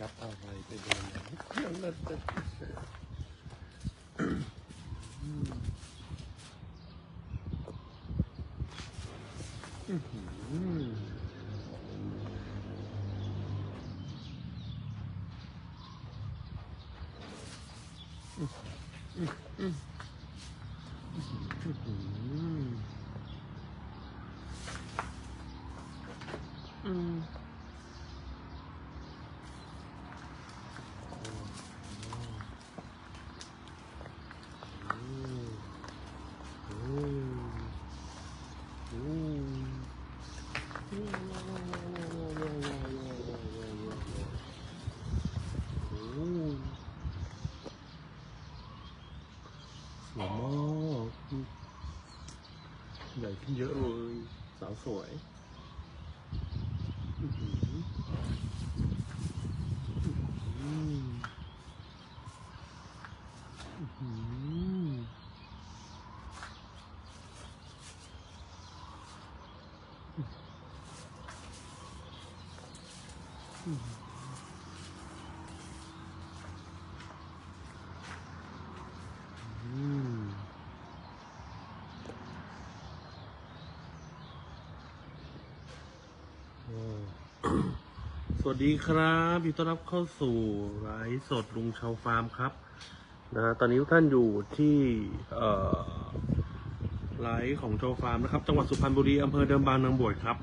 ยับอะไรไปโดนอะไรนั่นจะอื้อหืออื้อหืออืม สวยมากใหญ่ขึ้น เยอะเลยสาวสวยอื้อหืออื้อหืออื้อหือ อืมโอ้ สวัสดีครับยินดีต้อนรับเข้าสู่ไลฟ์สดลุงชาวฟาร์มครับนะตอนนี้ทุกท่านอยู่ที่เอ่อไลฟ์ของชาวฟาร์มนะครับ จังหวัดสุพรรณบุรีอำเภอเดิมบางนางบวชครับ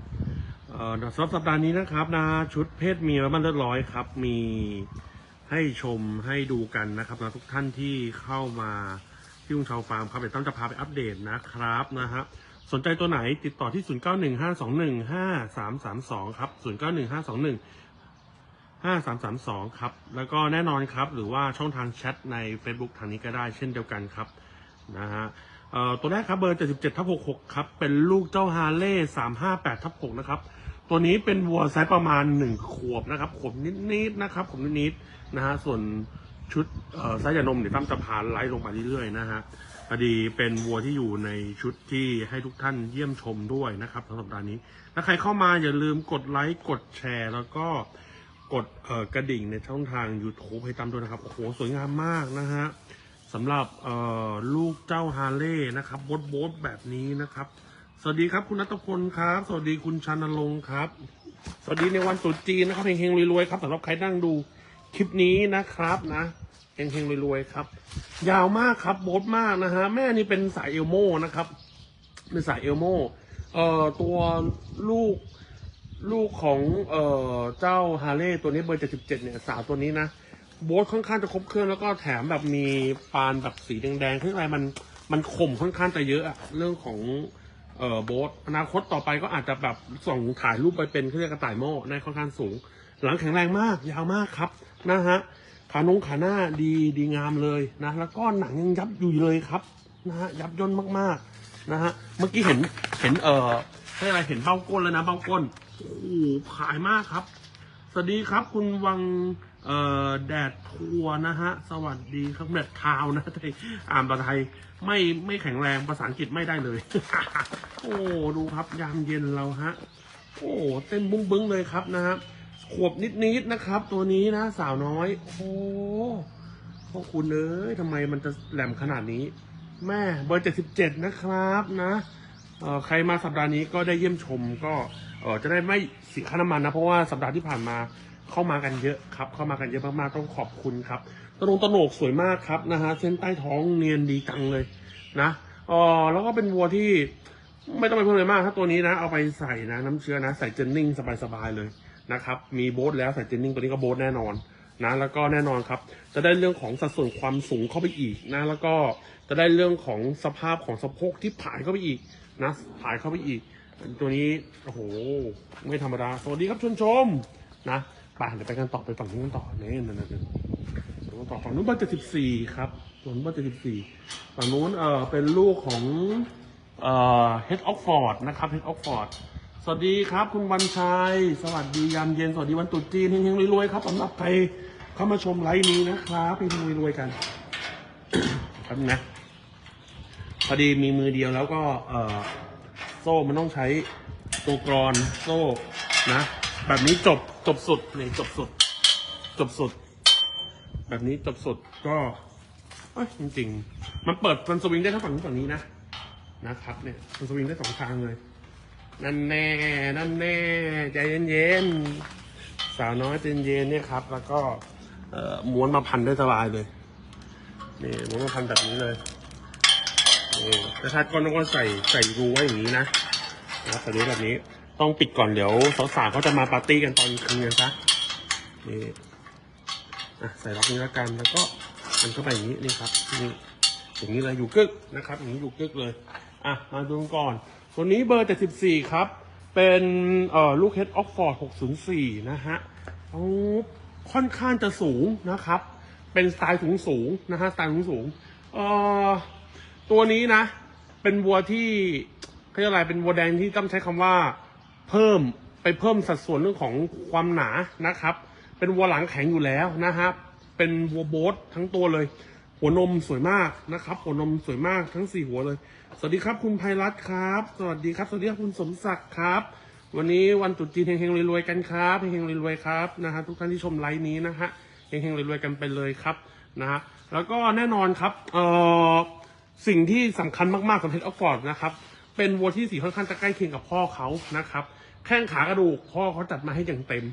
สำหรับสัปดาห์นี้นะครับนะชุดเพศเมียมันเลือดร้อยครับ มีให้ชมให้ดูกันนะครับนะทุกท่านที่เข้ามาที่ลุงชาวฟาร์มครับเดี๋ยวตั้มจะพาไปอัปเดตนะครับนะฮะ สนใจตัวไหนติดต่อที่ 0915215332 ครับ 091521 5332 ครับ แล้วก็แน่นอนครับ หรือว่าช่องทางแชทใน Facebook ทางนี้ก็ได้เช่นเดียวกันครับนะฮะตัวแรกครับเบอร์ 77ทับ66 ครับ เป็นลูกเจ้าฮาร์เล่358ทับ6นะครับ ตัวนี้เป็นวัวไซส์ประมาณ 1 ขวบนะครับขมนิดๆนะครับขมนิดๆนะฮะ ส่วนชุดไซส์ยานมเดี๋ยวตั้มจะพาไล่ลงมาเรื่อยๆนะฮะ พอดีเป็นวัวที่อยู่ในชุดที่ให้ทุกท่านเยี่ยมชมด้วยนะครับสำหรับดาห์นี้ ถ้าใครเข้ามาอย่าลืมกดไลค์ กดแชร์ แล้วก็กดเอ่อกระดิ่งในช่องทาง YouTube ให้ตั้มด้วยนะครับ โอ้โห สวยงามมากนะฮะสำหรับเอ่อลูกเจ้าฮาร์เล่นะครับโบ๊ทโบ๊ทแบบนี้นะครับ สวัสดีครับคุณนัทพลครับ สวัสดีคุณชานรงค์ครับ สวัสดีในวันตรุษจีนนะครับเฮงๆรวยๆครับสำหรับใครนั่งดูคลิปนี้นะครับนะ เฮงๆรวยๆครับ ยาวมากครับโบทมากนะฮะแม่นี่เป็นสายเอลโมนะครับ เป็นสายเอลโมเอ่อตัวลูกลูกของเอ่อเจ้าฮาร์เลย์ตัวนี้เบอร์77เนี่ยสาวตัวนี้นะโบทค่อนข้างจะครบเครื่องแล้วก็แถมแบบมีปานแบบสีแดงๆข้างในมันมันคมค่อนข้างจะเยอะอะเรื่องของเอ่อโบ๊ทอนาคตต่อไปก็อาจจะแบบส่งถ่ายรูปไปเป็นเขาเรียกกระต่ายโม่ได้ค่อนข้างสูง หลังแข็งแรงมากยาวมากครับนะฮะ ขานงขาหน้าดีดีงามเลยนะแล้วก็หนังยังยับอยู่เลยครับนะฮะยับย่นมากๆนะฮะเมื่อกี้เห็นเห็นเอ่อเขาเรียกอะไรเห็นเบ้าก้นแล้วนะเบ้าก้นโอ้โหขายมากครับ สวัสดีครับคุณวังเอ่อแดดทัวร์นะฮะสวัสดีครับแดดทาวน์นะไทยอ่านภาษาไทยไม่ไม่แข็งแรงภาษาอังกฤษไม่ได้เลย โอ้ดูครับยามเย็นเราฮะ โอ้เต้นบุ้งบึ้งเลยครับนะฮะ ขวบนิดๆนะครับ ตัวนี้นะสาวน้อย โอ้โหพ่อคุณเอ้ยทำไมมันจะแหลมขนาดนี้ แม่เบอร์เจ็ดสิบเจ็ดนะครับนะเอ่อใครมาสัปดาห์นี้ก็ได้เยี่ยมชมก็เออจะได้ไม่เสียค่าน้ำมันนะ เพราะว่าสัปดาห์ที่ผ่านมาเข้ามากันเยอะครับ เข้ามากันเยอะมากๆต้องขอบคุณครับตะลงตโหนกสวยมากครับนะฮะเส้นใต้ท้องเนียนดีจังเลยนะอ๋อแล้วก็เป็นวัวที่ไม่ต้องไปเพิ่มเลยมากถ้าตัวนี้นะ เอาไปใส่นะ น้ำเชื้อนะ ใส่เจนนิ่งสบายๆเลย นะครับ มีโบ๊ทแล้วใส่เจนนิ่งตัวนี้ก็โบ๊ทแน่นอนนะแล้วก็แน่นอนครับ จะได้เรื่องของสัดส่วนความสูงเข้าไปอีกนะแล้วก็จะได้เรื่องของสภาพของสะโพกที่ผายเข้าไปอีกนะผายเข้าไปอีก ตัวนี้โอ้โหไม่ธรรมดาสวัสดีครับชวนชมนะไปเดี๋ยวไปกันต่อไปฝั่งนู้นต่อนี่นั่นนั่นนั่นฝั่งนู้นต่อฝั่งนู้นเบอร์เจ็ดสิบสี่ครับฝั่งนู้นเบอร์เจ็ดสิบสี่ฝั่งนู้นเออเป็นลูกของเอ่อเฮดออกฟอร์ดนะครับเฮดออกฟอร์ด สวัสดีครับ คุณวันชัย สวัสดียามเย็น สวัสดีวันตรุษจีนเฮงๆรวยๆครับสำหรับใครเข้ามาชมไลฟ์นี้นะครับเฮงๆรวยๆกันครับนะพอดีมีมือเดียวแล้วก็เออโซ่มันต้องใช้ตัวกรอนโซ่นะ แบบนี้จบจบสุดนี่จบสุด จบสุด แบบนี้จบสุดก็เอ้ยจริงๆ มันเปิดมันสวิงได้ทั้งฝั่งนี้ฝั่งนี้นะนะครับเนี่ยมันสวิงได้สองทางเลย นั่นแน่นั่นแน่ใจเย็นๆสาวน้อยใจเย็นๆเนี่ยครับ แล้วก็เอ่อม้วนมาพันได้สบายเลยนี่ม้วนมาพันแบบนี้เลยนี่แต่ถ้าก้อนต้องก็ใส่ใส่รูไว้อย่างนี้นะนะใส่รูแบบนี้ต้องปิดก่อนเดี๋ยวสาวๆเขาจะมาปาร์ตี้กันตอนคืนกันซะนี่อะใส่ล็อกนี้แล้วกันแล้วก็มันเข้าไปอย่างนี้นี่ครับนี่อย่างนี้เลยอยู่กึกนะครับ อย่างนี้อยู่กึกเลย อะมาดูกันก่อน ตัวนี้เบอร์ 74 ครับ เป็นเอ่อลูกเฮดออกฟอร์ด604 นะฮะค่อนข้างจะสูงนะครับ เป็นสไตล์สูงสูงนะฮะสไตล์สูงสูงเอ่อตัวนี้นะ เป็นวัวที่เขาเรียกอะไรเป็นวัวแดงที่ต้องใช้คำว่าเพิ่มไปเพิ่มสัดส่วนเรื่องของความหนานะครับ เป็นวัวหลังแข็งอยู่แล้วนะครับ เป็นวัวโบททั้งตัวเลย หัวนมสวยมากนะครับ หัวนมสวยมากทั้งสี่หัวเลย สวัสดีครับคุณภัยรัตครับ สวัสดีครับ สวัสดีครับคุณสมศักดิ์ครับ วันนี้วันตรุษจีนเฮงๆรวยๆกันครับเฮงๆรวยๆครับนะฮะทุกท่านที่ชมไลฟ์นี้นะฮะเฮงๆรวยๆกันไปเลยครับนะฮะแล้วก็แน่นอนครับเอ่อสิ่งที่สำคัญมากๆสำหรับเฮดออฟฟอร์ดนะครับเป็นวัวที่สีค่อนข้างจะใกล้เคียงกับพ่อเขานะครับแข้งขากระดูกพ่อเขาจัดมาให้อย่างเต็ม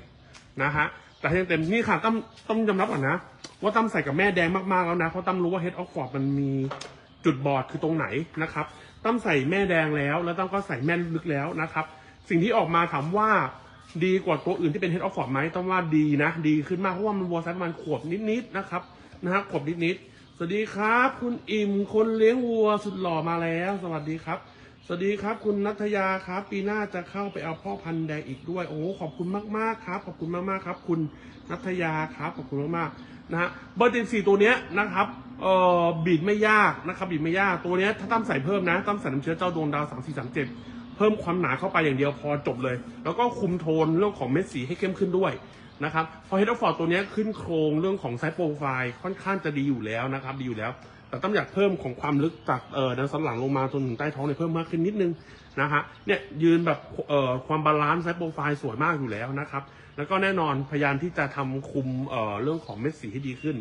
นะฮะแต่ให้อย่างเต็มนี่ค่ะต้องต้องยอมรับก่อนนะ ว่าตั้มใส่กับแม่แดงมากๆแล้วนะ เพราะตั้มรู้ว่าเฮดออฟฟอร์ดมันมีจุดบอดคือตรงไหนนะครับตั้มใส่แม่แดงแล้ว แล้วตั้มก็ใส่แม่ลึกแล้วนะครับ สิ่งที่ออกมาถามว่าดีกว่าตัวอื่นที่เป็นเฮดออฟฟอร์ดไหมต้องว่าดีนะ ดีขึ้นมากเพราะว่ามันวัวไซส์ประมาณขวบนิดๆนะครับนะฮะขวบนิดๆสวัสดีครับ คุณอิ่มคนเลี้ยงวัวสุดหล่อมาแล้ว สวัสดีครับ สวัสดีครับ คุณนัทยาครับ ปีหน้าจะเข้าไปเอาพ่อพันธุ์แดงอีกด้วยโอ้ขอบคุณมากๆครับ ขอบคุณมากๆครับ คุณนัทยาครับขอบคุณมากๆ นะฮะเบอร์เต็สี่ตัวเนี้ยนะครับเอ่อบีดไม่ยากนะครับบีดไม่ยากตัวเนี้ยถ้าตั้มใส่เพิ่มนะตั้มใส่น้ำเชื้อเจ้าดวงดาวสามสี่สามเจ็ดเพิ่มความหนาเข้าไปอย่างเดียวพอจบเลย แล้วก็คุมโทนเรื่องของเม็ดสีให้เข้มขึ้นด้วยนะครับพอเฮดฟอร์ดตัวเนี้ยขึ้นโครงเรื่องของไซส์โปรไฟล์ค่อนข้างจะดีอยู่แล้วนะครับดีอยู่แล้ว แต่ต้องอยากเพิ่มของความลึกจากเอ่อด้านสันหลังลงมาจนถึงใต้ท้องเนี่ยเพิ่มมากขึ้นนิดนึงนะฮะเนี่ยยืนแบบเอ่อความบาลานซ์ไซส์โปรไฟล์สวยมากอยู่แล้วนะครับ แล้วก็แน่นอนพยายามที่จะทำคุมเอ่อเรื่องของเม็ดสีให้ดีขึ้น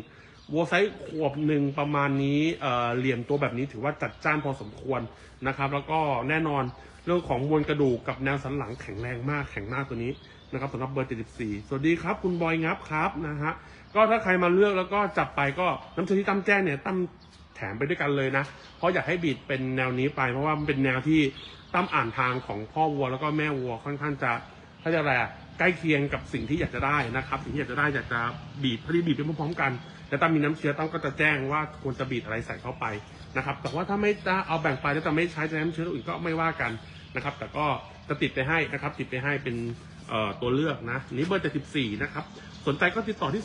วัวไซส์ขวบหนึ่งประมาณนี้เอ่อเหลี่ยมตัวแบบนี้ถือว่าจัดจ้านพอสมควรนะครับ แล้วก็แน่นอนเรื่องของมวลกระดูกกับแนวสันหลังแข็งแรงมากแข็งมากตัวนี้นะครับสำหรับเบอร์ 74 สวัสดีครับ คุณบอยงับครับนะฮะก็ถ้าใครมาเลือกแล้วก็จับไปก็น้ำเชื้อที่ตั้มแจ้งเนี่ยตั้มแถมไปด้วยกันเลยนะ เพราะอยากให้บีดเป็นแนวนี้ไป เพราะว่ามันเป็นแนวที่ตั้มอ่านทางของพ่อวัวแล้วก็แม่วัวค่อนข้างจะเขาจะอะไรอะ ใกล้เคียงกับสิ่งที่อยากจะได้นะครับ สิ่งที่อยากจะได้อยากจะบีดพอดีบีดไปพร้อมๆกันแล้วตั้มมีน้ำเชื้อตั้มก็จะแจ้งว่าควรจะบีดอะไรใส่เข้าไปนะครับ แต่ว่าถ้าไม่จะเอาแบ่งไปแล้วจะไม่ใช้น้ำเชื้ออื่นก็ไม่ว่ากันนะครับ แต่ก็จะติดไปให้นะครับ ติดไปให้เป็นตัวเลือกนะนี่เบอร์74นะครับ สนใจก็ติดต่อที่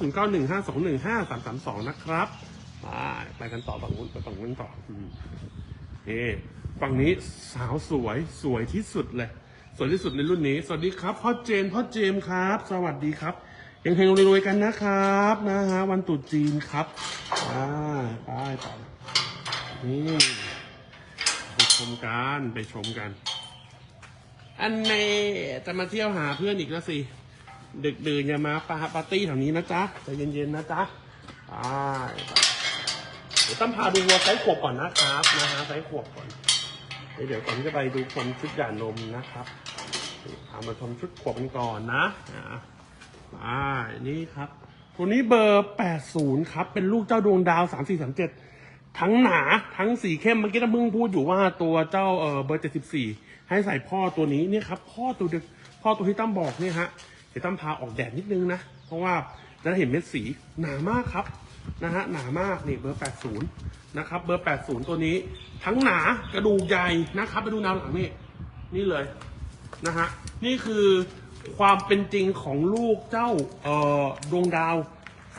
0915215332 นะครับไปไปกันต่อฝั่งนู้นไปฝั่งนู้นต่ออืมนี่ฝั่งนี้สาวสวยสวยที่สุดเลย สวยที่สุดในรุ่นนี้ สวัสดีครับพ่อเจนพ่อเจมส์ครับ สวัสดีครับเฮงๆรวยๆกันนะครับนะฮะวันตรุษจีนครับอ่าไปต่อนี่ไปชมกันไปชมกัน อันเน่จะมาเที่ยวหาเพื่อนอีกแล้วสิดึกดื่นอย่ามาปาปาร์ตี้แถวนี้นะจ๊ะใจเย็นๆนะจ๊ะไปไปเดี๋ยวต้องพาดูวัวไซส์ขวบก่อนนะครับนะฮะไซส์ขวบก่อน เดี๋ยวก่อนที่จะไปดูชมชุดหย่านมนะครับพามาชมชุดขวบกันก่อนนะอ่าอ่านี่ครับ ตัวนี้เบอร์ 80 ครับ เป็นลูกเจ้าดวงดาว 3437 ทั้งหนาทั้งสีเข้ม เมื่อกี้น้ำมึงพูดอยู่ว่าตัวเจ้าเออเบอร์ 74 ให้ใส่พ่อตัวนี้เนี่ยครับ พ่อตัวเดียวพ่อตัวที่ตั้มบอกเนี่ยฮะเดี๋ยวตั้มพาออกแดดนิดนึงนะ เพราะว่าจะเห็นเม็ดสีหนามากครับ นะฮะหนามากนี่เบอร์ 80 นะครับ เบอร์ 80 ตัวนี้ ทั้งหนากระดูกใหญ่นะครับไปดูแนวหลังนี่นี่เลยนะฮะนี่คือความเป็นจริงของลูกเจ้าเอ่อดวงดาว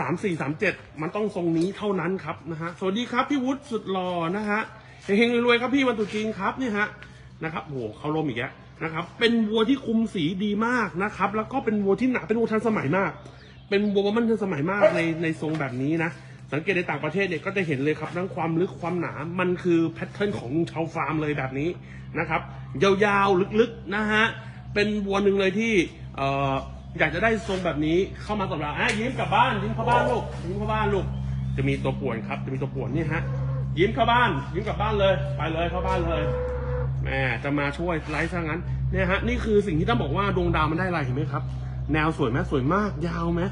สามสี่สามเจ็ดมันต้องทรงนี้เท่านั้นครับนะฮะสวัสดีครับพี่วุฒิสุดหล่อนะฮะเฮงๆรวยๆครับพี่วันตรุษจีนครับนี่ฮะนะครับโอ้โหเขาลมอีกแล้วนะครับ เป็นวัวที่คุมสีดีมากนะครับ แล้วก็เป็นวัวที่หนาเป็นวัวทันสมัยมาก เป็นวัวมันทันสมัยมากในในทรงแบบนี้นะ สังเกตในต่างประเทศเนี่ยก็จะเห็นเลยครับทั้งความลึกความหนา มันคือแพทเทิร์นของชาวฟาร์มเลยแบบนี้นะครับ ยาวๆลึกๆนะฮะ เป็นวัวหนึ่งเลยที่เอ่ออยากจะได้ทรงแบบนี้เข้ามากับเราอะยิ้มกลับบ้านยิ้มเข้าบ้านลูกยิ้มเข้าบ้านลูก จะมีตัวป่วนครับ จะมีตัวป่วนนี่ฮะยิ้มเข้าบ้าน ยิ้มกลับบ้านเลย ไปเลยเข้าบ้านเลยแม่จะมาช่วยไลฟ์ซะงั้นเนี่ยฮะนี่คือสิ่งที่ต้องบอกว่าดวงดาวมันได้อะไรเห็นไหมครับ แนวสวยไหมสวยมากยาวไหม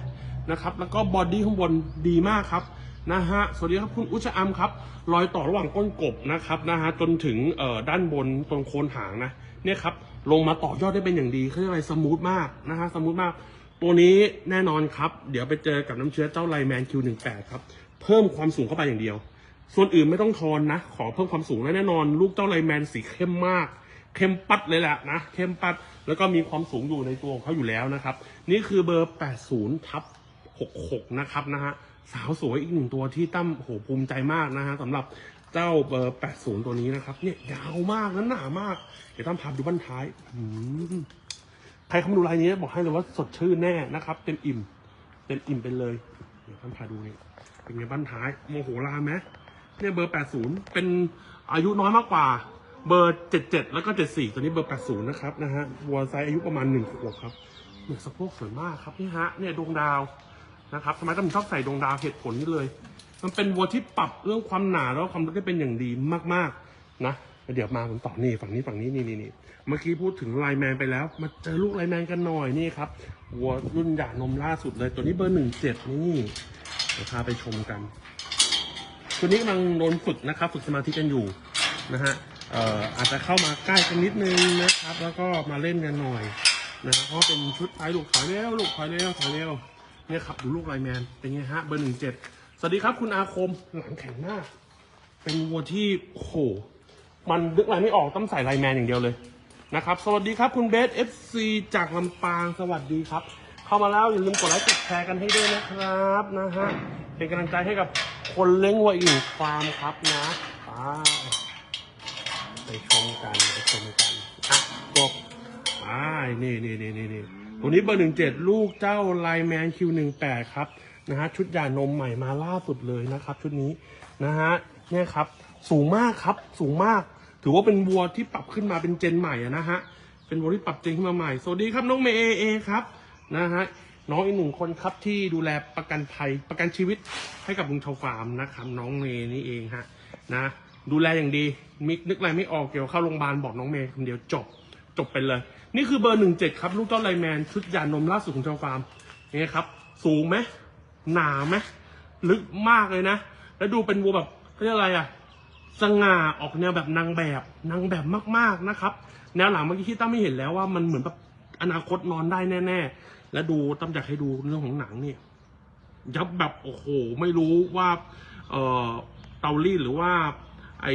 นะครับแล้วก็บอดี้ข้างบนดีมากครับนะฮะสวัสดีครับคุณอุชอัมครับรอยต่อระหว่างก้นกบนะครับนะฮะจนถึงเอ่อด้านบนตรงโคนหางนะเนี่ยครับลงมาต่อยอดได้เป็นอย่างดีเขาเรียกอะไรสมูทมากนะฮะสมูทมาก ตัวนี้แน่นอนครับ เดี๋ยวไปเจอกับน้ำเชื้อเจ้าไลแมน Q18 ครับเพิ่มความสูงเข้าไปอย่างเดียว ส่วนอื่นไม่ต้องทอนนะ ขอเพิ่มความสูงและแน่นอน ลูกเจ้าไลแมนสีเข้มมาก เข้มปัดเลยแหละนะเข้มปัด แล้วก็มีความสูงอยู่ในตัวของเขาอยู่แล้วนะครับ นี่คือเบอร์ 80ทับ66 นะครับนะฮะสาวสวยอีกหนึ่งตัวที่ตั้มโหภูมิใจมากนะฮะสำหรับเจ้าเบอร์ 80 ตัวนี้นะครับ เนี่ยยาวมากและหนามาก เดี๋ยวตั้มพาดูบั้นท้ายใครเข้ามาดูรายนี้บอกให้เลยว่าสดชื่นแน่นะครับ เต็มอิ่ม เต็มอิ่มไปเลย เดี๋ยวท่านพาดูนี่เป็นไงบ้านท้ายโมโหลานไหมเนี่ยเบอร์ 80 เป็นอายุน้อยมากกว่า เบอร์ 77 แล้วก็ 74 ตัวนี้เบอร์ 80 นะครับนะฮะวัวไซส์อายุประมาณ1ขวบครับเนี่ยสะโพกสวยมากครับนี่ฮะเนี่ยดวงดาวนะครับทำไมต้องชอบใส่ดวงดาวเหตุผลนี้เลย มันเป็นวัวที่ปรับเรื่องความหนาแล้วความลึกได้เป็นอย่างดีมากๆนะเดี๋ยวมาผมต่อนี่ฝั่งนี้ฝั่งนี้นี่นี่เมื่อกี้พูดถึงไลแมนไปแล้ว มาเจอลูกไลแมนกันหน่อยนี่ครับวัวรุ่นหยานมล่าสุดเลย ตัวนี้เบอร์หนึ่งเจ็ดนี่เดี๋ยวพาไปชมกัน ตัวนี้กำลังโดนฝึกนะครับ ฝึกสมาธิกันอยู่นะฮะ เอ่ออาจจะเข้ามาใกล้กันนิดนึงนะครับ แล้วก็มาเล่นกันหน่อยนะครับเพราะเป็นชุดไทยลูกถอยเร็วลูกถอยเร็วถอยเร็วเนี่ยครับดูลูกไลแมนเป็นไงฮะเบอร์หนึ่งเจ็ดสวัสดีครับคุณอาคมหลังแข็งมากเป็นวัวที่โอ้โหมันนึกอะไรไม่ออกต้องใส่ไลแมนอย่างเดียวเลยนะครับ สวัสดีครับคุณเบส FC จากลำปางสวัสดีครับ เข้ามาแล้วอย่าลืมกดไลค์กดแชร์กันให้ด้วยนะครับนะฮะเป็นกำลังใจให้กับคนเลี้ยงวัวอีกฟาร์มครับนะปไป ชมกันไปชมกันอะกบไปนี่นี่นี่นี่นี่ตัวนี้เบอร์หนึ่งเจ็ดลูกเจ้าไลแมนคิวหนึ่งแปดครับนะฮะชุดยานมใหม่มาล่าสุดเลยนะครับ ชุดนี้นะฮะเนี่ยครับ สูงมากครับสูงมาก ถือว่าเป็นวัวที่ปรับขึ้นมาเป็นเจนใหม่อะนะฮะเป็นวัวที่ปรับเจนขึ้นมาใหม่สวัสดีครับน้องเมย์เอเอครับนะฮะน้องอีกหนึ่งคนครับที่ดูแลประกันภัยประกันชีวิตให้กับลุงชาวฟาร์มนะครับน้องเมย์นี่เองฮะนะ ดูแลอย่างดีมิกนึกอะไรไม่ออกเกี่ยวกับเข้าโรงพยาบาลบอกน้องเมย์คนเดียวจบจบไปเลย นี่คือเบอร์หนึ่งเจ็ดครับลูกเจ้าไลแมนชุดยานมล่าสุดของชาวฟาร์มนี่ครับ สูงไหมหนาไหมลึกมากเลยนะ แล้วดูเป็นวัวแบบเรียกอะไรอะสง่าออกแนวแบบนางแบบนางแบบมากๆนะครับ แนวหลังเมื่อกี้ที่ตั้มไม่เห็นแล้วว่ามันเหมือนแบบอนาคตนอนได้แน่ ๆ และดูตั้มอยากให้ดูเรื่องของหนังเนี่ยยับแบบโอ้โห ไม่รู้ว่า เอ่อเตารีดหรือว่า ไอ้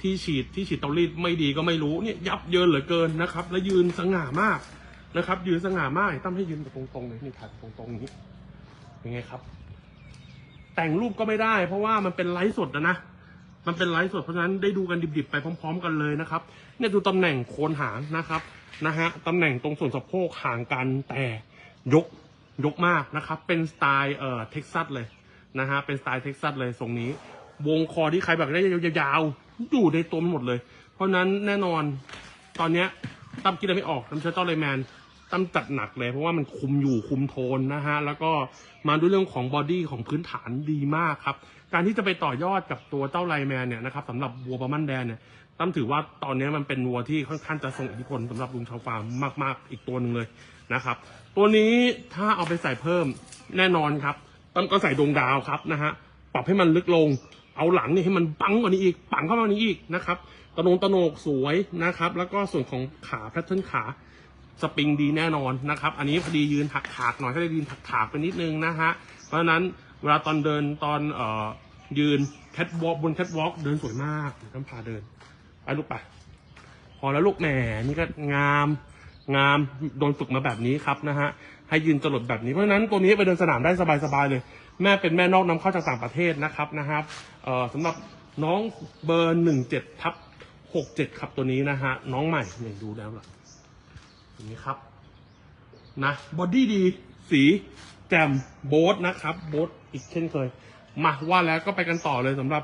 ที่ฉีดที่ฉีดเตารีดไม่ดีก็ไม่รู้เนี่ยยับเยินเหลือเกินนะครับ และยืนสง่ามากนะครับ ยืนสง่ามากตั้มให้ยืนแบบตรงๆเลยนี่ถ่ายตรงๆอย่างนี้เป็นไงครับ แต่งรูปก็ไม่ได้ เพราะว่ามันเป็นไลฟ์สดนะนะมันเป็นไลฟ์สดเพราะฉะนั้นได้ดูกันดิบๆไปพร้อม ๆ กันเลยนะครับ เนี่ยดูตำแหน่งโคนหางนะครับนะฮะตำแหน่งตรงส่วนสะโพกห่างกันแต่ยกยกมากนะครับ เป็นสไตล์เอ่อเท็กซัสเลยนะฮะเป็นสไตล์เท็กซัสเลยทรงนี้ วงคอที่ใครแบบได้ยาวๆอยู่ในตัวมันหมดเลย เพราะฉะนั้นแน่นอนตอนเนี้ยตั้มคิดอะไรไม่ออกตั้มเชื่อเจ้าเลยแมนตั้มจัดหนักเลยเพราะว่ามันคุมอยู่คุมโทนนะฮะ แล้วก็มาด้วยเรื่องของบอดี้ของพื้นฐานดีมากครับ การที่จะไปต่อยอดกับตัวเจ้าไลแมนเนี่ยนะครับสำหรับวัวบาร์มันแดนเนี่ยตั้มถือว่าตอนนี้มันเป็นวัวที่ค่อนข้างจะทรงอิทธิพลสำหรับลุงชาวฟาร์มมาก ๆ อีกตัวหนึ่งเลยนะครับ ตัวนี้ถ้าเอาไปใส่เพิ่มแน่นอนครับตั้มก็ใส่ดวงดาวครับนะฮะปรับให้มันลึกลง เอาหลังนี่ให้มันปังกว่านี้อีก ปังเข้ามากว่านี้อีกนะครับตะโนงตะโหนกสวยนะครับ แล้วก็ส่วนของขาแพทเทิร์นขาสปริงดีแน่นอนนะครับ อันนี้พอดียืนถักถากหน่อยก็เลยยืนถักถากไปนิดนึงนะฮะ เพราะฉะนั้นเวลาตอนเดินตอนเอ่อยืนแคทวอล์กบนแคทวอล์กเดินสวยมากเดี๋ยวต้องพาเดินไปลูกไปพอแล้วลูกแหมนี่ก็งามงามโดนฝึกมาแบบนี้ครับนะฮะให้ยืนจรดแบบนี้เพราะฉะนั้นตัวนี้ไปเดินสนามได้สบายๆเลย แม่เป็นแม่นอกนำเข้าจากต่างประเทศนะครับนะครับสำหรับน้องเบอร์หนึ่งเจ็ดทับหกเจ็ดครับตัวนี้นะฮะน้องใหม่เนี่ยดูแล้วล่ะอย่างนี้ครับนะบอดี้ดีสีแจมโบ๊ทนะครับโบ๊ทอีกเช่นเคย มาว่าแล้วก็ไปกันต่อเลยสำหรับ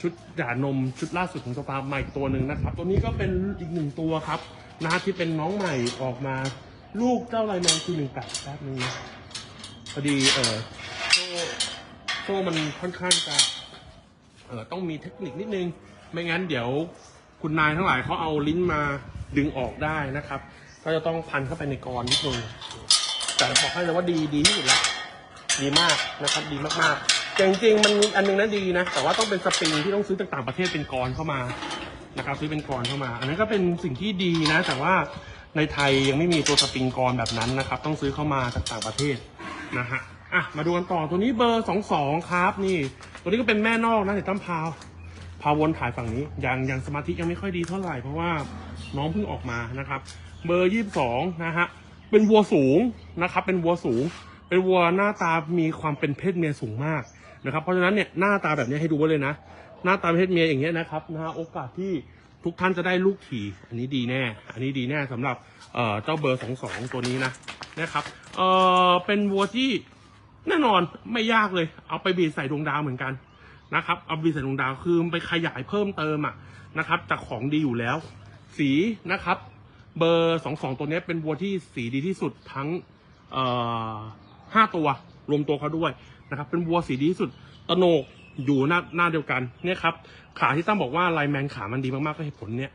ชุดหย่านมชุดล่าสุดของสปาใหม่ตัวหนึ่งนะครับ ตัวนี้ก็เป็นอีกหนึ่งตัวครับนะฮะที่เป็นน้องใหม่ออกมา ลูกเจ้าไลแมนคือหนึ่งแปดแป๊บนึงนะพอดีเออ โซ่มันค่อนข้างจะเออต้องมีเทคนิคนิดนึง ไม่งั้นเดี๋ยวคุณนายทั้งหลายเขาเอาลิ้นมาดึงออกได้นะครับ ก็จะต้องพันเข้าไปในกรนนิดนึงแต่บอกให้เลยว่าดีดีที่สุดแล้วดีมากนะครับ ดีมากๆแต่จริงๆมันมีอันนึงนะดีนะ แต่ว่าต้องเป็นสปริงที่ต้องซื้อจากต่างประเทศเป็นกรเข้ามานะครับ ซื้อเป็นกรเข้ามา อันนั้นก็เป็นสิ่งที่ดีนะ แต่ว่าในไทยยังไม่มีตัวสปริงกรแบบนั้นนะครับ ต้องซื้อเข้ามาจากต่างประเทศนะฮะ อะมาดูกันต่อตัวนี้เบอร์สองสองครับ นี่ ตัวนี้ก็เป็นแม่นอกนะเดี๋ยวตั้มพาว พาวนถ่ายฝั่งนี้ยังยังสมาธิยังไม่ค่อยดีเท่าไหร่เพราะว่าน้องเพิ่งออกมานะครับ เบอร์ยี่สิบสองนะฮะเป็นวัวสูงนะครับ เป็นวัวสูง เป็นวัวหน้าตามีความเป็นเพศเมียสูงมากนะครับ เพราะฉะนั้นเนี่ยหน้าตาแบบนี้ให้ดูไว้เลยนะ หน้าตาเพศเมียอย่างเงี้ยนะครับนะฮะโอกาสที่ทุกท่านจะได้ลูกถี่ อันนี้ดีแน่ อันนี้ดีแน่สำหรับเอ่อเจ้าเบอร์สองสองตัวนี้นะนะครับ เอ่อเป็นวัวที่ แน่นอนไม่ยากเลย เอาไปบีบใส่ดวงดาวเหมือนกันนะครับ เอาบีบใส่ดวงดาวคือไปขยายเพิ่มเติมอะนะครับจากของดีอยู่แล้ว สีนะครับ เบอร์สองสองตัวนี้เป็นวัวที่สีดีที่สุดทั้งห้าตัวรวมตัวเขาด้วยนะครับ เป็นวัวสีดีที่สุดตโนกอยู่หน้าหน้าเดียวกันเนี่ยครับขาที่ตั้มบอกว่าไลน์แมนขามันดีมากๆก็เหตุผลเนี่ย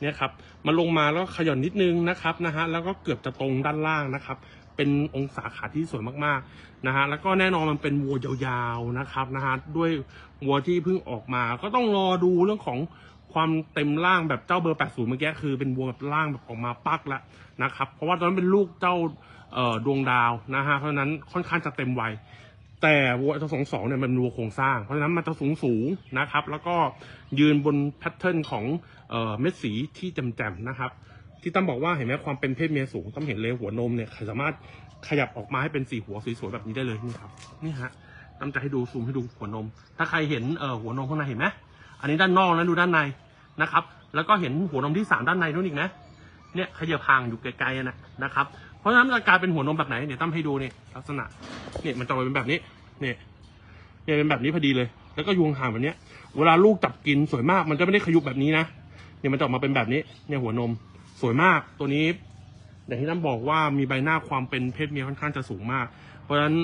เนี่ยครับมันลงมาแล้วขย่อนนิดนึงนะครับนะฮะแล้วก็เกือบจะตรงด้านล่างนะครับ เป็นองศาขาที่สวยมากๆนะฮะแล้วก็แน่นอนมันเป็นวัวยาวๆนะครับนะฮะด้วยวัวที่เพิ่งออกมา ก็ต้องรอดูเรื่องของความเต็มร่างแบบเจ้าเบอร์ 80 เมื่อกี้คือเป็นวัวแบบร่างแบบออกมาปักแล้วนะครับ เพราะว่าตอนนั้นเป็นลูกเจ้าดวงดาวนะฮะเพราะนั้นค่อนข้างจะเต็มวัยแต่วัวตัวสองสองเนี่ยมันวัวโครงสร้าง เพราะฉะนั้นมันจะสูงสูงๆนะครับ แล้วก็ยืนบนแพทเทิร์นของเออเม็ดสีที่แจ่มๆนะครับ ที่ตั้มบอกว่าเห็นไหมความเป็นเพศเมียสูงตั้มเห็นเลยหัวนมเนี่ยสามารถขยับออกมาให้เป็นสีหัวสวยๆแบบนี้ได้เลยนี่ครับนี่ฮะตั้มจะให้ดูซูมให้ดูหัวนม ถ้าใครเห็นเอ่อหัวนมข้างในเห็นไหมอันนี้ด้านนอกนะดูด้านในนะครับ แล้วก็เห็นหัวนมที่สามด้านในนู่นอีกนะเนี่ยขยับห่างอยู่ไกลๆอะนะนะครับ เพราะฉะนั้นกลายเป็นหัวนมแบบไหนเดี๋ยวตั้มให้ดูเนี่ยลักษณะเนี่ยมันจะอมาเป็นแบบนี้เนี่ยเนี่ยเป็นแบบนี้พอดีเลย แล้วก็ยวงห่างแบบเนี้ย เวลาลูกจับกินสวยมากมันจะไม่ได้ขยุบแบบนี้นะเนี่ยมันจะออกมาเป็นแบบนี้เนี่ยหัวนม สวยมากตัวนี้ อย่างที่ตั้มบอกว่ามีใบหน้าความเป็นเพศเมียค่อนข้างจะสูงมาก เพราะฉะนั้น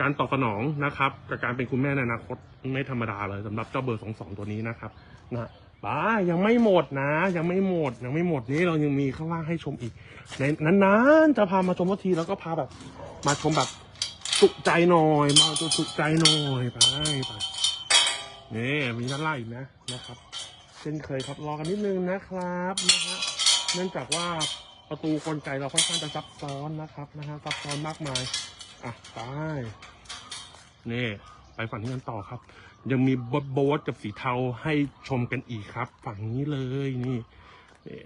การตอบสนองนะครับกับการเป็นคุณแม่ในอนาคตไม่ธรรมดาเลยสำหรับเจ้าเบอร์สองสองตัวนี้นะครับนะป้ายังไม่หมดนะ ยังไม่หมดยังไม่หมดนี่เรายังมีข้างล่างให้ชมอีกในนานๆจะพามาชมวัทีแล้วก็พาแบบ มาชมแบบสุขใจหน่อยมาตัวสุขใจหน่อยไปไปนี่มีด้านล่างอีกนะนะครับ เช่นเคยครับรอกันนิดนึงนะครับนะฮะ เนื่องจากว่าประตูกลไกเราค่อนข้างจะซับซ้อนนะครับนะฮะซับซ้อนมากมายอะไปนี่ไปฝั่งนี้กันต่อครับ ยังมีโบทโบทกับสีเทาให้ชมกันอีกครับ ฝั่งนี้เลยนี่นี่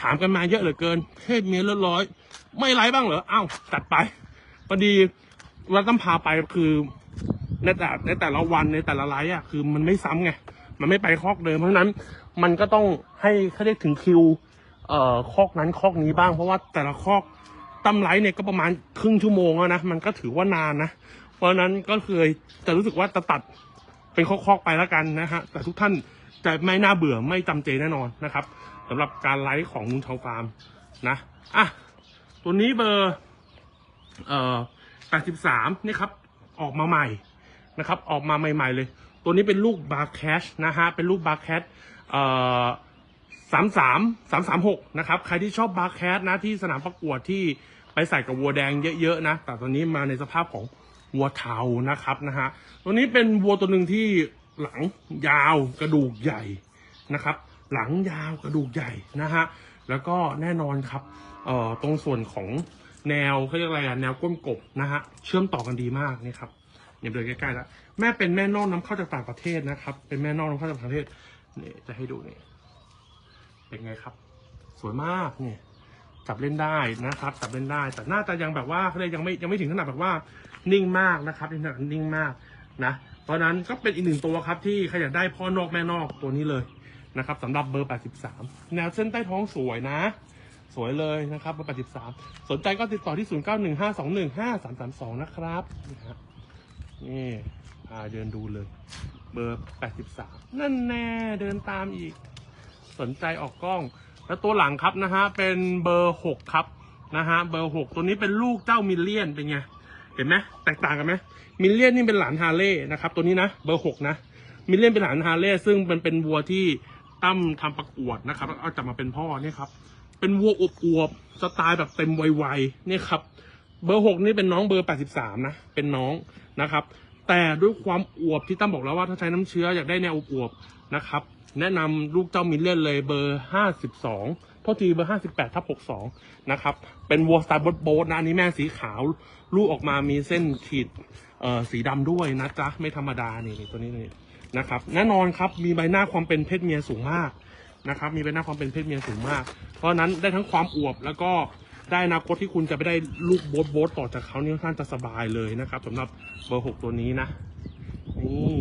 ถามกันมาเยอะเหลือเกิน เพศเมียเลือดร้อยไม่ไล่บ้างเหรออ้าวจัดไปพอดีเราต้องพาไปคือในแต่ในแต่ละวันในแต่ละไลฟ์อะคือมันไม่ซ้ำไงมันไม่ไปคอกเดิมเพราะนั้นมันก็ต้องให้เขาเรียกถึงคิว เอ่อคอกนั้นคอกนี้บ้าง เพราะว่าแต่ละคอกตำไลฟ์เนี่ยก็ประมาณครึ่งชั่วโมงแล้วนะมันก็ถือว่านานนะ เพราะนั้นก็เคยจะรู้สึกว่าจะตัดเป็นคอกๆไปแล้วกันนะฮะแต่ทุกท่านจะไม่น่าเบื่อไม่จำเจแน่นอนนะครับสำหรับการไลฟ์ของนุนชาวฟาร์มนะอะตัวนี้เบอร์เอ่อ83นี่ครับออกมาใหม่นะครับ ออกมาใหม่ ๆ เลย ตัวนี้เป็นลูกบาร์แคชนะฮะเป็นลูกบาร์แคชเอ่อ 33 336นะครับ ใครที่ชอบบาร์แคสนะที่สนามประกวดที่ไปใส่กับวัวแดงเยอะๆนะ แต่ตอนนี้มาในสภาพของวัวเทานะครับนะฮะ ตัวนี้เป็นวัวตัวหนึ่งที่หลังยาวกระดูกใหญ่นะครับ หลังยาวกระดูกใหญ่นะฮะ แล้วก็แน่นอนครับ เอ่อ ตรงส่วนของแนวเขาเรียกอะไรอะแนวก้นกบนะฮะ เชื่อมต่อกันดีมากนี่ครับเนี่ยเดินใกล้ๆแล้ว แม่เป็นแม่นอกน้ำเข้าจากต่างประเทศนะครับ เป็นแม่นอกน้ำเข้าจากต่างประเทศเนี่ยจะให้ดูเนี่ย เป็นไงครับ สวยมากเนี่ยจับเล่นได้นะครับจับเล่นได้แต่น่าจะยังแบบว่าเขาเรียกยังไม่ยังไม่ถึงขนาดแบบว่านิ่งมากนะครับยังนิ่งมากนะเพราะฉะนั้นก็เป็นอีกหนึ่งตัวครับที่ใครอยากได้พ่อนอกแม่นอกตัวนี้เลยนะครับสำหรับเบอร์ 83 แนวเส้นใต้ท้องสวยนะ สวยเลยนะครับเบอร์ 83 สนใจก็ติดต่อที่ 0915215332 นะครับนี่ฮะนี่พาเดินดูเลย เบอร์ 83 นั่นแน่เดินตามอีก สนใจออกกล้อง แล้วตัวหลังครับนะฮะเป็นเบอร์6ครับนะฮะเบอร์หกตัวนี้เป็นลูกเจ้ามิลเลียนเป็นไงเห็นไหมแตกต่างกันไหมมิลเลียนนี่เป็นหลานฮาร์เลย์นะครับตัวนี้นะเบอร์หกนะมิลเลียนเป็นหลานฮาร์เลย์ซึ่งมันเป็นวัวที่ตั้มทำประกวดนะครับแล้วเอาจับมาเป็นพ่อเนี่ยครับเป็นวัวอวบสไตล์แบบเต็มวัยๆเนี่ยครับเบอร์หกนี่เป็นน้องเบอร์แปดสิบสามนะเป็นน้องนะครับ แต่ด้วยความอวบที่ตั้มบอกแล้วว่าถ้าใช้น้ำเชื้ออยากได้แนวอวบนะครับ แนะนำลูกเจ้ามิลเลนเลยเบอร์ห้าสิบสองโทษทีเบอร์ห้าสิบแปดทับหกสองนะครับ เป็นวัวสไตล์โบทโบทนะอันนี้แม่สีขาว ลูกออกมามีเส้นขีดเอ่อสีดำด้วยนะจ๊ะ ไม่ธรรมดานี่ตัวนี้นี่นะครับ แน่นอนครับ มีใบหน้าความเป็นเพศเมียสูงมากนะครับ มีใบหน้าความเป็นเพศเมียสูงมาก เพราะนั้นได้ทั้งความอวบแล้วก็ได้อนาคตที่คุณจะไปได้ลูกโบทโบทต่อจากเขานี่ค่อนข้างจะสบายเลยนะครับสำหรับเบอร์หกตัวนี้นะนี่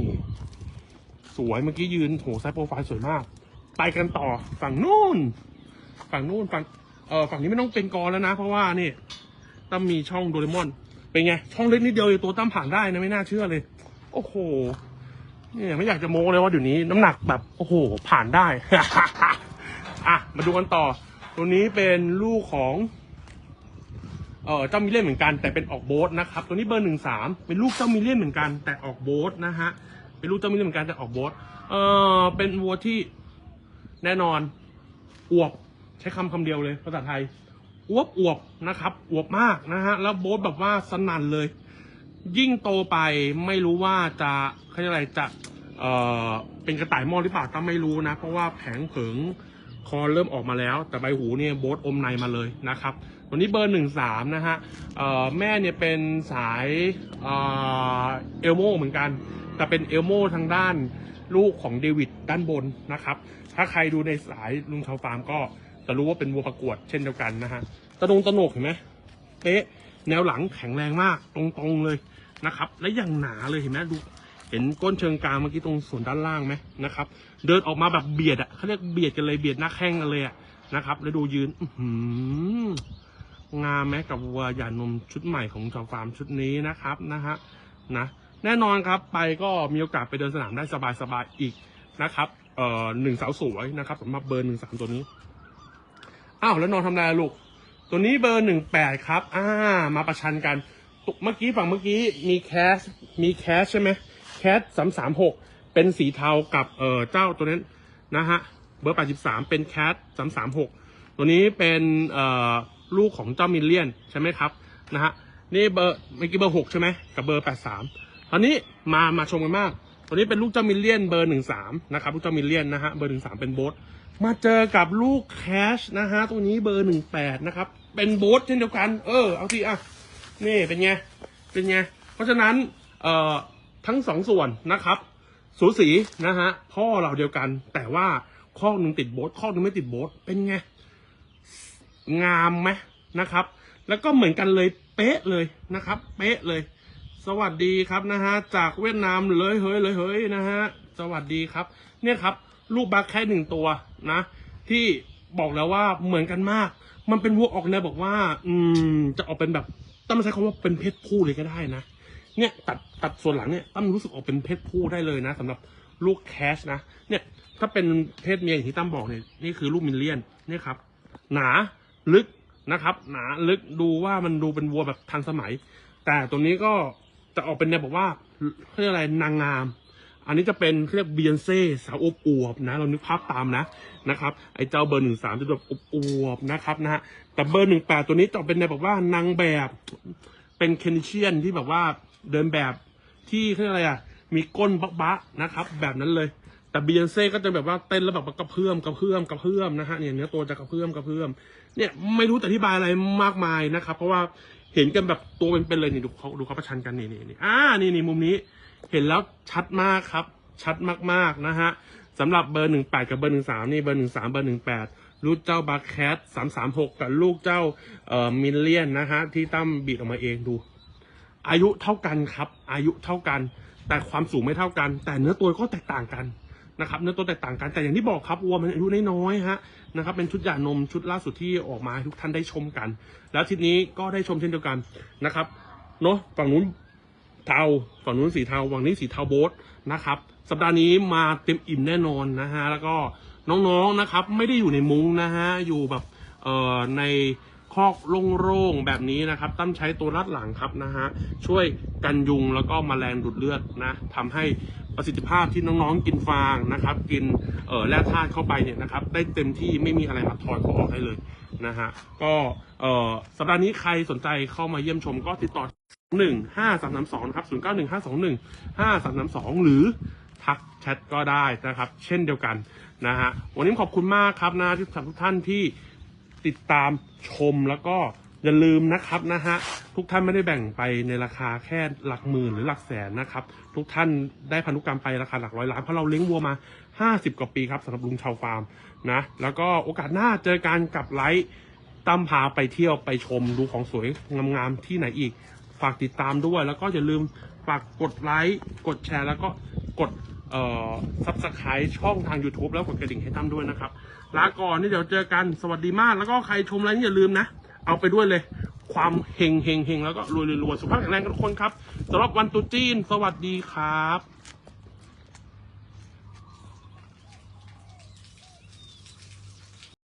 สวยเมื่อกี้ยืนโหไซส์โปรไฟล์สวยมาก ไปกันต่อฝั่งนู้นฝั่งนู้นฝั่งเออฝั่งนี้ไม่ต้องเป็นกอแล้วนะ เพราะว่านี่ตั้มมีช่องโดเรมอน เป็นไง ช่องเล็กนิดเดียวตัวตั้มผ่านได้นะไม่น่าเชื่อเลย โอ้โหเนี่ยไม่อยากจะโม้เลยว่าเดี๋ยวนี้น้ำหนักแบบโอ้โห ผ่านได้ อะมาดูกันต่อ ตัวนี้เป็นลูกของ เออเจ้ามิเลียนเหมือนกัน แต่เป็นออกโบสนะครับ ตัวนี้เบอร์หนึ่งสามเป็นลูกเจ้ามิเลียนเหมือนกัน แต่ออกโบสนะฮะ เป็นลูกเจ้ามิเลียนเหมือนกันแต่ออกโบสเออเป็นวัวที่แน่นอน อวบ ใช้คำคำเดียวเลยภาษาไทย อวบอวบนะครับ อวบมากนะฮะ แล้วโบสแบบว่าสนั่นเลย ยิ่งโตไปไม่รู้ว่าจะเขาเรียกอะไรจะเออเป็นกระต่ายหม้อหรือเปล่าตั้มไม่รู้นะ เพราะว่าแผงเผิงคอเริ่มออกมาแล้ว แต่ใบหูเนี่ยโบสอมในมาเลยนะครับ วันนี้เบอร์หนึ่งสามนะฮะแม่เนี่ยเป็นสายเอลโมเหมือนกัน แต่เป็นเอลโมทางด้านลูกของเดวิดด้านบนนะครับ ถ้าใครดูในสายลุงชาวฟาร์มก็จะรู้ว่าเป็นวัวประกวดเช่นเดียวกันนะฮะตะดงตะโหนกเห็นไหมเป๊ะแนวหลังแข็งแรงมากตรงๆเลยนะครับ และอย่างหนาเลยเห็นไหมดูเห็นก้นเชิงกลางเมื่อกี้ตรงส่วนด้านล่างไหมนะครับ เดินออกมาแบบเบียดอะเขาเรียกเบียดกันเลยเบียดหน้าแข้งกันเลยอะนะครับ แล้วดูยืนอื้อหืองามแม้กับวัวหย่านมชุดใหม่ของจอมฟาร์มชุดนี้นะครับนะฮะนะ แน่นอนครับไปก็มีโอกาสไปเดินสนามได้สบายๆอีกนะครับเอ่อหนึ่งสาวสวยนะครับสำหรับเบอร์หนึ่งสามตัวนี้อ้าวแล้วนอนทำอะไรลูก ตัวนี้เบอร์หนึ่งแปดครับอ่ามาประชันกันตุเมื่อกี้ฝั่งเมื่อกี้มีแคสมีแคสใช่ไหมแคสสามสามหกเป็นสีเทากับเอ่อเจ้าตัวนั้นนะฮะเบอร์แปดสิบสามเป็นแคสสามสามหกตัวนี้เป็นเอ่อลูกของเจ้ามิลเลียนใช่ไหมครับนะฮะนี่เบอร์เมื่อกี้เบอร์หกใช่ไหมกับเบอร์แปดสาม ตอนนี้มามาชมกันมากตัวนี้เป็นลูกเจ้ามิลเลียนเบอร์หนึ่งสามนะครับลูกเจ้ามิลเลียนนะฮะเบอร์หนึ่งสามเป็นโบสมาเจอกับลูกแคชนะฮะตัวนี้เบอร์หนึ่งแปดนะครับเป็นโบสเช่นเดียวกัน เออเอาสิอะนี่เป็นไงเป็นไงเพราะฉะนั้นเอ่อทั้งสองส่วนนะครับ สูสีนะฮะพ่อเราเดียวกัน แต่ว่าข้อหนึ่งติดโบสข้อหนึ่งไม่ติดโบสเป็นไงงามไหมนะครับ แล้วก็เหมือนกันเลยเป๊ะเลยนะครับ เป๊ะเลย สวัสดีครับนะฮะจากเวียดนามเลยเฮ้ยเลยเฮ้ยนะฮะสวัสดีครับ เนี่ยครับ ลูกบัคแค่หนึ่งตัวนะ ที่บอกแล้วว่าเหมือนกันมาก มันเป็นวัวออกแนวบอกว่า อืม จะออกเป็นแบบต้องมใช้คำว่าเป็นเพศผู้เลยก็ได้นะเนี่ยตัดตัดส่วนหลังเนี่ยตั้มรู้สึกออกเป็นเพศผู้ได้เลยนะสำหรับลูกแคชนะเนี่ยถ้าเป็นเพศเมียอย่างที่ตั้มบอกเนี่ยนี่คือลูกมิลเลียนเนี่ยครับ หนาลึกนะครับ หนาลึกดูว่ามันดูเป็นวัวแบบทันสมัย แต่ตัวนี้ก็ จะออกเป็นแนวบอกว่าเขาเรียกอะไรนางงาม อันนี้จะเป็นเขาเรียกเบียนเซ่สาวอบอวบนะ เรานึกภาพตามนะนะครับ ไอ้เจ้าเบอร์หนึ่งสามจะแบบอบอวบนะครับนะฮะแต่เบอร์หนึ่งแปดตัวนี้จะออกเป็นแนวแบบว่านางแบบเป็นเคนิเชียนที่แบบว่าเดินแบบที่เขาเรียกอะไรอะมีก้นบักบะนะครับ แบบนั้นเลย แต่บียนเซ่ก็จะแบบว่าเต้นแล้วแบบกระเพื่อมกระเพื่อมกระเพื่อมนะฮะเนี่ยเนื้อตัวจะกระเพื่อมกระเพื่อมเนี่ยไม่รู้จะอธิบายอะไรมากมายนะครับ เพราะว่า เห็นกันแบบตัวเป็นๆเลยนี่ดูเขาดูเขาประชันกันนี่นี่นี่อ่านี่นี่มุมนี้ เห็นแล้วชัดมากครับ ชัดมากๆนะฮะสำหรับเบอร์หนึ่งแปดกับเบอร์หนึ่งสามนี่เบอร์หนึ่งสามเบอร์หนึ่งแปดลูกเจ้าบาร์แคทสามสามหกกับลูกเจ้าเอ่อมิลเลียนนะฮะที่ตั้มบีดออกมาเองดู อายุเท่ากันครับ อายุเท่ากัน แต่ความสูงไม่เท่ากัน แต่เนื้อตัวก็แตกต่างกัน นะครับเนื้อตัวแตกต่างกันแต่อย่างที่บอกครับวัวมันอายุน้อยๆฮะนะครับเป็นชุดหย่านมชุดล่าสุดที่ออกมาให้ทุกท่านได้ชมกัน แล้วทีนี้ก็ได้ชมเช่นเดียวกันนะครับเนาะฝั่งนู้นเทาฝั่งนู้นสีเทาฝั่งนี้สีเทาโบ๊ทนะครับ สัปดาห์นี้มาเต็มอิ่มแน่นอนนะฮะแล้วก็น้องๆนะครับ ไม่ได้อยู่ในมุ้งนะฮะอยู่แบบเอ่อในคอกโล่งๆแบบนี้นะครับ ตั้มใช้ตัวรัดหลังครับนะฮะช่วยกันยุงแล้วก็มแมลงดูดเลือดนะทำให้ ประสิทธิภาพที่น้องๆกินฟางนะครับ กินเอ่อแร่ธาตุเข้าไปเนี่ยนะครับ ได้เต็มที่ไม่มีอะไรมาถอยเขาออกให้เลยนะฮะก็เอ่อสัปดาห์นี้ใครสนใจเข้ามาเยี่ยมชมก็ติดต่อหนึ่งห้าสามสามสองครับศูนย์เก้าหนึ่งห้าสองหนึ่งห้าสามสามสองหรือทักแชทก็ได้นะครับ เช่นเดียวกันนะฮะวันนี้ขอบคุณมากครับนะที่ทุกท่านที่ติดตามชมแล้วก็ อย่าลืมนะครับนะฮะทุกท่านไม่ได้แบ่งไปในราคาแค่หลักหมื่นหรือหลักแสนนะครับ ทุกท่านได้พันธุกรรมไปราคาหลักร้อยล้านเพราะเราเลี้ยงวัวมา 50 กว่าปีครับสำหรับลุงชาวฟาร์มนะแล้วก็โอกาสหน้าเจอกันกับไลฟ์ตั้มพาไปเที่ยวไปชมดูของสวยงามๆที่ไหนอีก ฝากติดตามด้วย แล้วก็อย่าลืมฝากกดไลค์กดแชร์ แล้วก็กดเอ่อซับสไครต์ช่องทาง YouTube แล้วกดกระดิ่งให้ตั้มด้วยนะครับลาก่อนนี่เดี๋ยวเจอกันสวัสดีมากแล้วก็ใครชมไลฟ์นี่อย่าลืมนะ เอาไปด้วยเลย ความเฮงเฮงเฮงแล้วก็รวยรวยรวยสุขภาพแข็งแรงกันทุกคนครับสำหรับวันตรุษจีน สวัสดีครับ